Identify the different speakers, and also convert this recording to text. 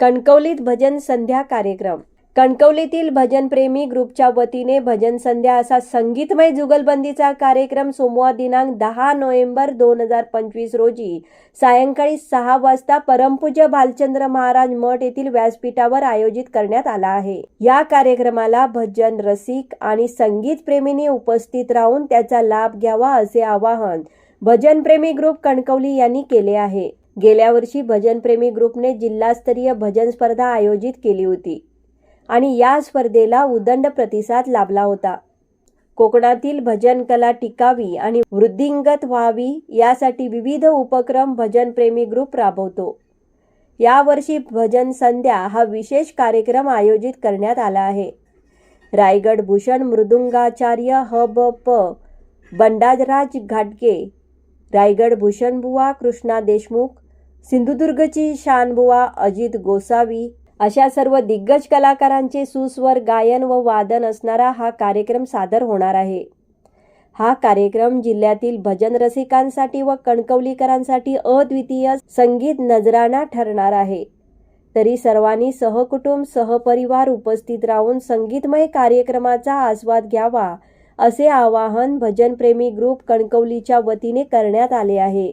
Speaker 1: कणकवलीत भजन संध्या कार्यक्रम. कणकवलीतील भजनप्रेमी ग्रुपच्या वतीने भजन संध्या असा संगीतमय जुगलबंदीचा कार्यक्रम सोमवार दिनांक दहा नोव्हेंबर दोन हजार पंचवीस रोजी सायंकाळी सहा वाजता परमपूज्य भालचंद्र महाराज मठ येथील व्यासपीठावर आयोजित करण्यात आला आहे. या कार्यक्रमाला भजन रसिक आणि संगीत प्रेमींनी उपस्थित राहून त्याचा लाभ घ्यावा असे आवाहन भजनप्रेमी ग्रुप कणकवली यांनी केले आहे. गेल्या वर्षी भजनप्रेमी ग्रुपने जिल्हास्तरीय भजन स्पर्धा आयोजित केली होती. आणि या स्पर्धेला उदंड प्रतिसाद लाभला होता. कोकणातील भजन कला टिकावी आणि वृद्धिंगत व्हावी यासाठी विविध उपक्रम भजनप्रेमी ग्रुप राबवतो. यावर्षी भजन संध्या हा विशेष कार्यक्रम आयोजित करण्यात आला आहे. रायगड भूषण मृदुंगाचार्य ह ब प बंडाजराज घाटगे रायगड भूषणबुवा कृष्णा देशमुख सिंधुदुर्गची शानबुवा अजित गोसावी अशा सर्व दिग्गज कलाकारांचे सुस्वर गायन व वादन असणारा हा कार्यक्रम सादर होणार आहे. हा कार्यक्रम जिल्ह्यातील भजन रसिकांसाठी व कणकवलीकरांसाठी अद्वितीय संगीत नजराणा ठरणार आहे. तरी सर्वांनी सहकुटुंब सहपरिवार उपस्थित राहून संगीतमय कार्यक्रमाचा आस्वाद घ्यावा असे आवाहन भजनप्रेमी ग्रुप कणकवलीच्या वतीने करण्यात आले आहे.